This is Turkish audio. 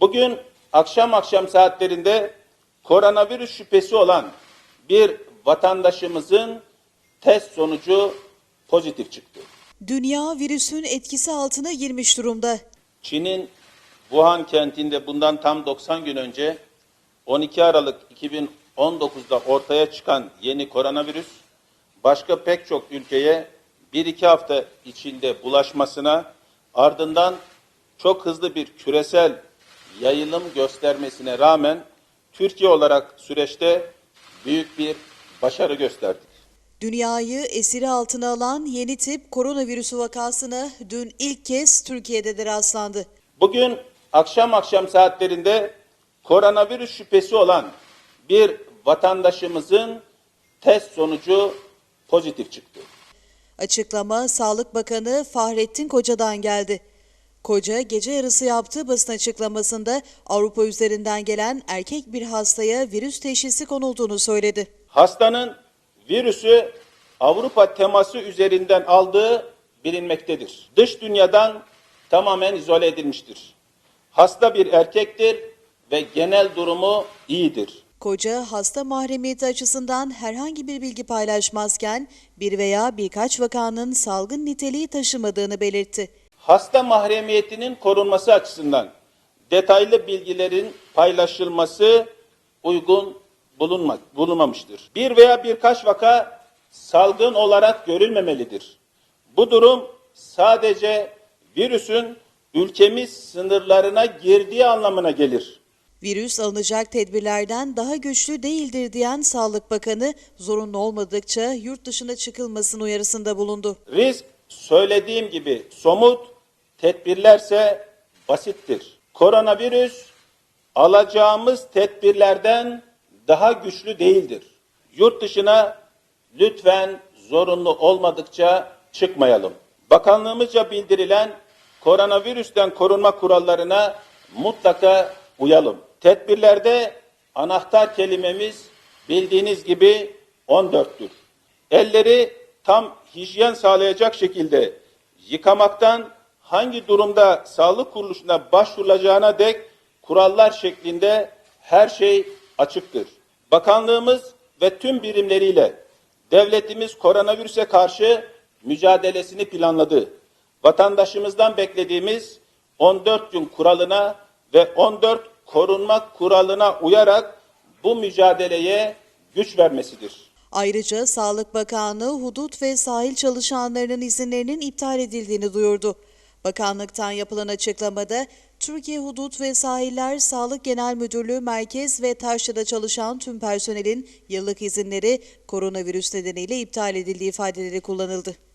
Bugün akşam akşam saatlerinde koronavirüs şüphesi olan bir vatandaşımızın test sonucu pozitif çıktı. Dünya virüsün etkisi altına girmiş durumda. Çin'in Wuhan kentinde bundan tam 90 gün önce 12 Aralık 2019'da ortaya çıkan yeni koronavirüs başka pek çok ülkeye 1-2 hafta içinde bulaşmasına ardından çok hızlı bir küresel yayılım göstermesine rağmen Türkiye olarak süreçte büyük bir başarı gösterdik. Dünyayı esiri altına alan yeni tip koronavirüsü vakasına dün ilk kez Türkiye'de de rastlandı. Bugün akşam akşam saatlerinde koronavirüs şüphesi olan bir vatandaşımızın test sonucu pozitif çıktı. Açıklama Sağlık Bakanı Fahrettin Koca'dan geldi. Koca gece yarısı yaptığı basın açıklamasında Avrupa üzerinden gelen erkek bir hastaya virüs teşhisi konulduğunu söyledi. Hastanın virüsü Avrupa teması üzerinden aldığı bilinmektedir. Dış dünyadan tamamen izole edilmiştir. Hasta bir erkektir ve genel durumu iyidir. Koca hasta mahremiyeti açısından herhangi bir bilgi paylaşmazken bir veya birkaç vakanın salgın niteliği taşımadığını belirtti. Hasta mahremiyetinin korunması açısından detaylı bilgilerin paylaşılması uygun bulunma, bulunmamıştır. Bir veya birkaç vaka salgın olarak görülmemelidir. Bu durum sadece virüsün ülkemiz sınırlarına girdiği anlamına gelir. Virüs alınacak tedbirlerden daha güçlü değildir diyen Sağlık Bakanı zorunlu olmadıkça yurt dışına çıkılmasın uyarısında bulundu. Risk söylediğim gibi somut, tedbirlerse basittir. Koronavirüs alacağımız tedbirlerden daha güçlü değildir. Yurt dışına lütfen zorunlu olmadıkça çıkmayalım. Bakanlığımızca bildirilen koronavirüsten korunma kurallarına mutlaka uyalım. Tedbirlerde anahtar kelimemiz bildiğiniz gibi 14'tür. Elleri tam hijyen sağlayacak şekilde yıkamaktan hangi durumda sağlık kuruluşuna başvurulacağına dek kurallar şeklinde her şey açıktır. Bakanlığımız ve tüm birimleriyle devletimiz koronavirüse karşı mücadelesini planladı. Vatandaşımızdan beklediğimiz 14 gün kuralına ve 14 korunma kuralına uyarak bu mücadeleye güç vermesidir. Ayrıca Sağlık Bakanlığı hudut ve sahil çalışanlarının izinlerinin iptal edildiğini duyurdu. Bakanlıktan yapılan açıklamada Türkiye Hudut ve Sahiller Sağlık Genel Müdürlüğü Merkez ve Taşra'da çalışan tüm personelin yıllık izinleri koronavirüs nedeniyle iptal edildiği ifadeleri kullanıldı.